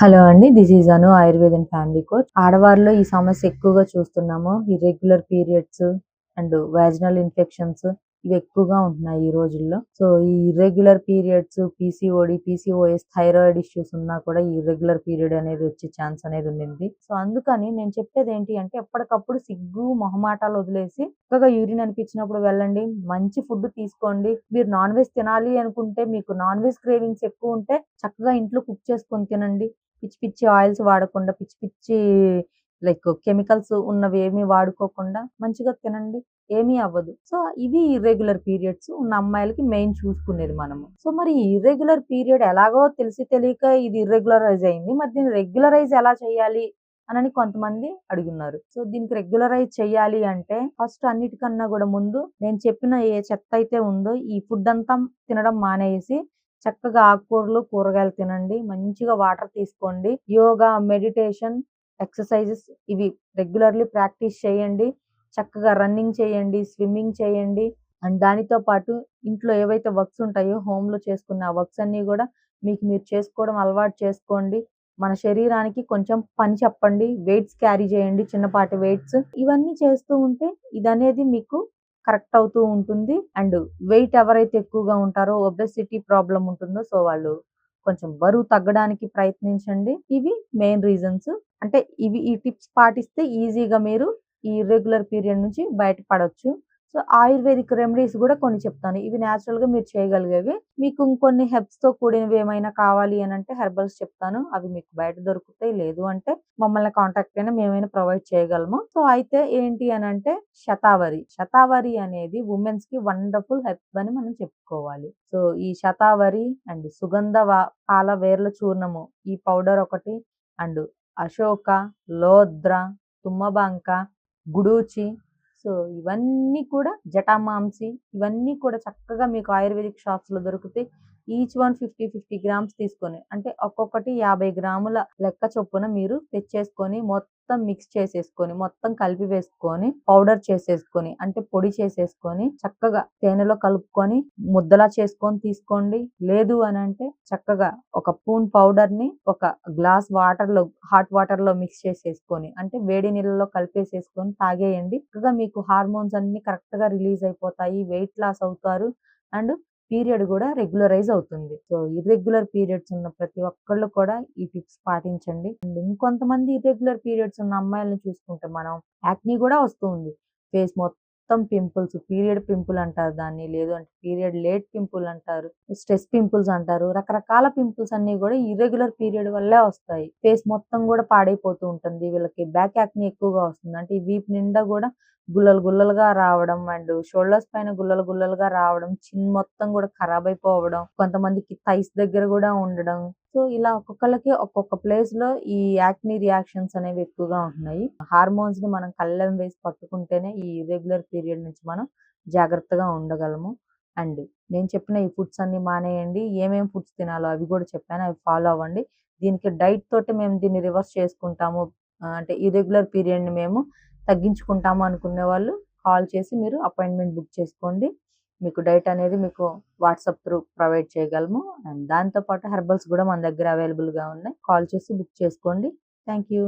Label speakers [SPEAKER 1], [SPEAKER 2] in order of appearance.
[SPEAKER 1] Hello అండి this is Anu ఆయుర్వేదన్ family coach. ఆడవారిలో ఈ సమస్య ఎక్కువగా చూస్తున్నాము. Irregular periods and vaginal infections ఇవి ఎక్కువగా ఉంటున్నాయి ఈ రోజుల్లో. సో ఈ irregular periods PCOD PCOS thyroid issues ఉన్నా కూడా ఈ ఇర్రెగ్యులర్ పీరియడ్ అనేది వచ్చే ఛాన్స్ అనేది ఉండింది. సో అందుకని నేను చెప్పేది ఏంటి అంటే ఎప్పటికప్పుడు సిగ్గు మొహమాటాలు వదిలేసి చక్కగా యూరిన్ అనిపించినప్పుడు వెళ్ళండి మంచి ఫుడ్ తీసుకోండి. మీరు నాన్ వెజ్ తినాలి అనుకుంటే మీకు నాన్ వెజ్ క్రేవింగ్స్ ఎక్కువ ఉంటే చక్కగా ఇంట్లో కుక్ చేసుకొని తినండి. పిచ్చి పిచ్చి ఆయిల్స్ వాడకుండా పిచ్చి పిచ్చి లైక్ కెమికల్స్ ఉన్నవి ఏమీ వాడుకోకుండా మంచిగా తినండి. ఏమీ అవ్వదు. సో ఇవి ఇర్రెగ్యులర్ పీరియడ్స్ ఉన్న అమ్మాయిలకి మెయిన్ చూసుకునేది మనము. సో మరి ఇర్రెగ్యులర్ పీరియడ్ ఎలాగో తెలిసి తెలియక ఇది ఇర్రెగ్యులరైజ్ అయింది. మరి దీన్ని రెగ్యులరైజ్ ఎలా చేయాలి? అని కొంతమంది అడుగున్నారు. సో దీనికి రెగ్యులరైజ్ చేయాలి అంటే ఫస్ట్ అన్నిటికన్నా కూడా ముందు నేను చెప్పిన ఏ చెత్త అయితే ఉందో ఈ ఫుడ్ అంతా తినడం మానేసి చక్కగా ఆకుకూరలు కూరగాయలు తినండి. మంచిగా వాటర్ తీసుకోండి. యోగా మెడిటేషన్ ఎక్సర్సైజెస్ ఇవి రెగ్యులర్లీ ప్రాక్టీస్ చేయండి. చక్కగా రన్నింగ్ చేయండి స్విమ్మింగ్ చేయండి. అండ్ దానితో పాటు ఇంట్లో ఏవైతే వర్క్స్ ఉంటాయో హోమ్లో లో చేసుకున్న ఆ వర్క్స్ అన్ని కూడా మీకు మీరు చేసుకోవడం అలవాటు చేసుకోండి. మన శరీరానికి కొంచెం పని చెప్పండి వెయిట్స్ క్యారీ చేయండి చిన్నపాటి వెయిట్స్. ఇవన్నీ చేస్తూ ఉంటే ఇది అనేది మీకు కరెక్ట్ అవుతూ ఉంటుంది. అండ్ వెయిట్ ఎవరైతే ఎక్కువగా ఉంటారో ఒబెసిటీ ప్రాబ్లం ఉంటుందో సో వాళ్ళు కొంచెం బరువు తగ్గడానికి ప్రయత్నించండి. ఇవి మెయిన్ రీజన్స్. అంటే ఇవి ఈ టిప్స్ పాటిస్తే ఈజీగా మీరు ఈ రెగ్యులర్ పీరియడ్ నుంచి బయటపడవచ్చు సో ఆయుర్వేదిక్ రెమెడీస్ కూడా కొన్ని చెప్తాను. ఇవి natural గా మీరు చేయగలిగేవి. మీకు ఇంకొన్ని herbs తో కూడినవి ఏమైనా కావాలి అని అంటే హెర్బల్స్ చెప్తాను. అవి మీకు బయట దొరుకుతాయి. లేదు అంటే మమ్మల్ని కాంటాక్ట్ అయినా మేమైనా ప్రొవైడ్ చేయగలము. సో అయితే ఏంటి అని అంటే శతావరి. శతావరి అనేది ఉమెన్స్కి వండర్ఫుల్ హెల్ప్ అని మనం చెప్పుకోవాలి. సో ఈ శతావరి అండ్ సుగంధ పాల వేర్ల చూర్ణము ఈ పౌడర్ ఒకటి అండ్ అశోక లోద్ర తుమ్మబాంక గుడూచి. సో ఇవన్నీ కూడా జటామాంసి ఇవన్నీ కూడా చక్కగా మీకు ఆయుర్వేదిక్ షాప్స్లో దొరుకుతాయి. Each one fifty fifty grams తీసుకొని అంటే ఒక్కొక్కటి యాభై గ్రాముల లెక్క చొప్పున మీరు తెచ్చేసుకొని మొత్తం మిక్స్ చేసేసుకొని మొత్తం కలిపి వేసుకొని పౌడర్ చేసేసుకొని అంటే పొడి చేసేసుకొని చక్కగా తేనెలో కలుపుకొని ముద్దలా చేసుకొని తీసుకోండి. లేదు అని అంటే చక్కగా ఒక పూన్ పౌడర్ని ఒక గ్లాస్ వాటర్లో హాట్ వాటర్లో మిక్స్ చేసేసుకొని అంటే వేడి నీళ్ళలో కలిపేసేసుకొని తాగేయండి. చక్కగా మీకు హార్మోన్స్ అన్ని కరెక్ట్గా రిలీజ్ అయిపోతాయి వెయిట్ లాస్ అవుతారు. అండ్ పీరియడ్ కూడా రెగ్యులరైజ్ అవుతుంది. సో ఇర్రెగ్యులర్ పీరియడ్స్ ఉన్న ప్రతి ఒక్కళ్ళు కూడా ఈ టిప్స్ పాటించండి. అండ్ ఇంకొంతమంది ఇర్రెగ్యులర్ పీరియడ్స్ ఉన్న అమ్మాయిలను చూసుకుంటే మనం యాక్నీ కూడా వస్తుంది. ఫేస్ మొత్తం పింపుల్స్ పీరియడ్ పింపుల్ అంటారు దాన్ని లేదు అంటే పీరియడ్ లేట్ పింపుల్ అంటారు స్ట్రెస్ పింపుల్స్ అంటారు రకరకాల పింపుల్స్ అన్ని కూడా ఇర్రెగ్యులర్ పీరియడ్ వల్లే వస్తాయి. ఫేస్ మొత్తం కూడా పాడైపోతూ ఉంటుంది. వీళ్ళకి బ్యాక్ యాక్ని ఎక్కువగా వస్తుంది. అంటే ఈ వీప్ నిండా కూడా గుల్లలు గుల్లలుగా రావడం అండ్ షోల్డర్స్ పైన గుల్లలు గుల్లలుగా రావడం చిన్ మొత్తం కూడా ఖరాబ్ అయిపోవడం కొంతమందికి థైస్ దగ్గర కూడా ఉండడం. సో ఇలా ఒక్కొక్కరికి ఒక్కొక్క ప్లేస్లో ఈ యాక్ని రియాక్షన్స్ అనేవి ఎక్కువగా ఉంటున్నాయి. హార్మోన్స్ని మనం కళ్ళెం వేసి పట్టుకుంటేనే ఈ ఇర్రెగ్యులర్ పీరియడ్ నుంచి మనం జాగ్రత్తగా ఉండగలము. అండ్ నేను చెప్పిన ఈ ఫుడ్స్ అన్ని మానేయండి. ఏమేమి ఫుడ్స్ తినాలో అవి కూడా చెప్పాను. అవి ఫాలో అవ్వండి. దీనికి డైట్ తోటి మేము దీన్ని రివర్స్ చేసుకుంటాము. అంటే ఇర్రెగ్యులర్ పీరియడ్ని మేము తగ్గించుకుంటాము అనుకునే వాళ్ళు కాల్ చేసి మీరు అపాయింట్మెంట్ బుక్ చేసుకోండి. మీకు డైట్ అనేది మీకు వాట్సాప్ త్రూ ప్రొవైడ్ చేయగలము. అండ్ దాంతో పాటు హెర్బల్స్ కూడా మన దగ్గర అవైలబుల్గా ఉన్నాయి. కాల్ చేసి బుక్ చేసుకోండి. Thank you